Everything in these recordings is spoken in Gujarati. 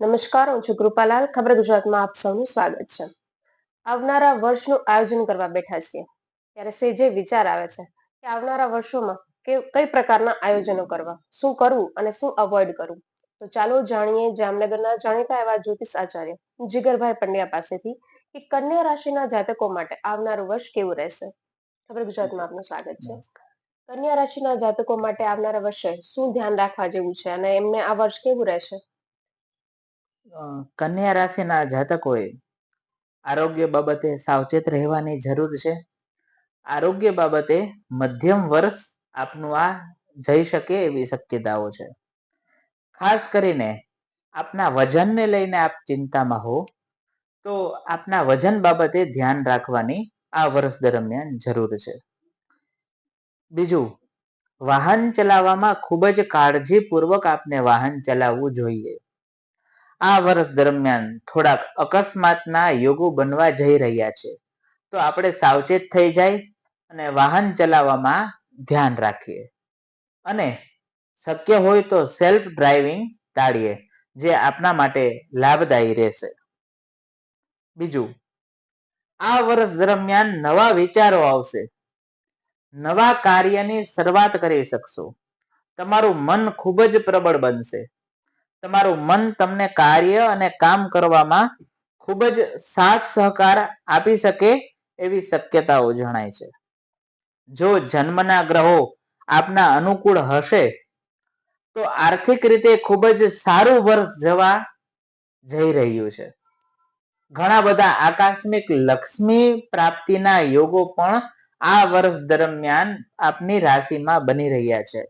નમસ્કાર, હું છું કૃપાલાલ. ખબર ગુજરાતમાં આપ સૌનું સ્વાગત છે. આવનારા વર્ષનું આયોજન કરવા બેઠા છીએ. ત્યારે સેજે વિચાર આવે છે કે આવનારા વર્ષોમાં કે કઈ પ્રકારના આયોજનો કરવા, શું કરવું અને શું અવોઇડ કરવું? તો ચાલો જાણીએ જામનગરના જાણીતા એવા જ્યોતિષ આચાર્ય જીગરભાઈ પંડ્યા પાસેથી કે કન્યા રાશિના જાતકો માટે આવનારું વર્ષ કેવું રહેશે? ખબર ગુજરાતમાં આપનું સ્વાગત છે. કન્યા રાશિના જાતકો માટે આવનારા વર્ષે શું ધ્યાન રાખવા જેવું છે અને એમને આ વર્ષ કેવું રહેશે? કન્યા રાશિના જાતકોએ આરોગ્ય બાબતે સાવચેત રહેવાની જરૂર છે. આરોગ્ય બાબતે મધ્યમ વર્ષ આપનું આ જઈ શકે એવી શક્યતાઓ છે. ખાસ કરીને આપના વજનને લઈને આપ ચિંતામાં હો, તો આપના વજન બાબતે ધ્યાન રાખવાની આ વર્ષ દરમિયાન જરૂર છે. બીજું, વાહન ચલાવવામાં ખૂબ જ કાળજીપૂર્વક આપને વાહન ચલાવવું જોઈએ. આ વર્ષ દરમિયાન થોડાક અકસ્માતના યોગો બનવા જઈ રહ્યા છે. તો આપણે સાવચેત થઈ જાય અને વાહન ચલાવવામાં ધ્યાન રાખીએ. અને શક્ય હોય તો સેલ્ફ ડ્રાઇવિંગ ટાળીએ, જે આપના માટે લાભદાયી રહેશે. બીજું, આ વર્ષ દરમિયાન નવા વિચારો આવશે. નવા કાર્યની શરૂઆત કરી શકશો. તમારું મન ખૂબ જ પ્રબળ બનશે. તમારું મન તમને કાર્ય અને કામ કરવામાં ખૂબ જ સાથ સહકાર આપી શકે એવી શક્યતાઓ જણાય છે. જો જન્મના ગ્રહો આપના અનુકૂળ હશે, તો આર્થિક રીતે ખૂબ જ સારું વર્ષ જવા જઈ રહ્યું છે. ઘણા બધા આકસ્મિક લક્ષ્મી પ્રાપ્તિના યોગો પણ આ વર્ષ દરમિયાન આપની રાશિમાં બની રહ્યા છે.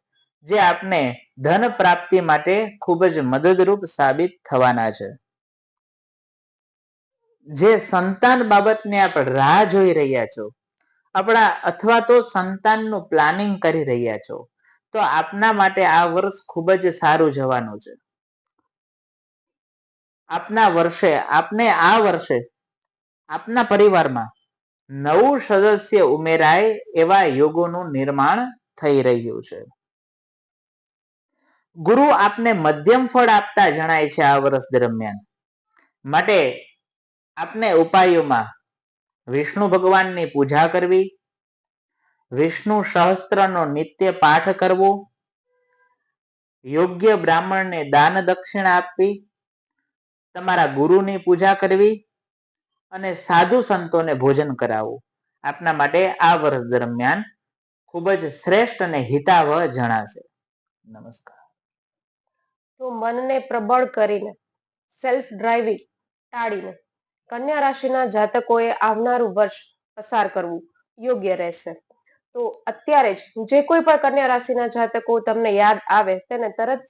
જે આપને ધન પ્રાપ્તિ માટે ખૂબ જ મદદરૂપ સાબિત થવાના છે. જે સંતાન બાબતને આપણે રાહ જોઈ રહ્યા છો, આપણા અથવા તો સંતાનનું પ્લાનિંગ કરી રહ્યા છો, તો આપના માટે આ વર્ષ ખૂબ જ સારું જવાનું છે. આપના વર્ષે, આપને આ વર્ષે, આપના પરિવારમાં નવું સદસ્ય ઉમેરાય એવા યોગોનું નિર્માણ થઈ રહ્યું છે. ગુરુ આપને મધ્યમ ફળ આપતા જણાય છે આ વર્ષ દરમિયાન. માટે આપને ઉપાયોમાં વિષ્ણુ ભગવાનની પૂજા કરવી, વિષ્ણુ સહસ્ત્રનો નિત્ય પાઠ કરવો, યોગ્ય બ્રાહ્મણને દાન દક્ષિણા આપવી, તમારા ગુરુની પૂજા કરવી અને સાધુ સંતોને ભોજન કરાવવું. આપના માટે આ વર્ષ દરમિયાન ખૂબ જ શ્રેષ્ઠ અને હિતાવહ જણાશે. નમસ્કાર. તો મનને પ્રબળ કરીને સેલ્ફ ડ્રાઇવિંગ ટાળીને, કન્યા રાશિના જાતકોએ આવનારું વર્ષ પસાર કરવું યોગ્ય રહેશે. તો અત્યારે જ જે કોઈ પણ કન્યા રાશિના જાતકો તમને યાદ આવે તેને તરત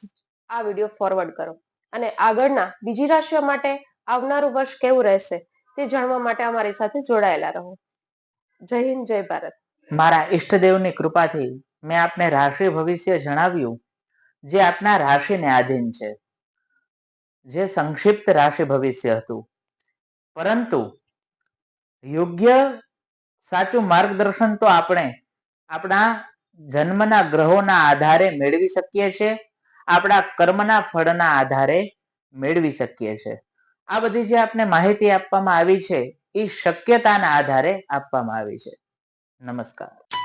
આ વીડિયો ફોરવર્ડ કરો. અને આગળના બીજી રાશિઓ માટે આવનારું વર્ષ કેવું રહેશે તે જાણવા માટે અમારી સાથે જોડાયેલા રહો. જય હિન્દ, જય ભારત. મારા ઈષ્ટદેવની કૃપાથી મેં આપને રાશિ ભવિષ્ય જણાવ્યું. જે આપના રાશિને આધીન છે. જે સંક્ષિપ્ત રાશિ ભવિષ્ય હતું. પરંતુ યોગ્ય સાચું માર્ગદર્શન તો આપણે આપણા જન્મના ગ્રહોના આધારે મેળવી શકીએ છીએ. આપણા કર્મના ફળના આધારે મેળવી શકીએ છીએ. આ બધી જે આપને માહિતી આપવામાં આવી છે, એ શક્યતાના આધારે આપવામાં આવી છે. નમસ્કાર.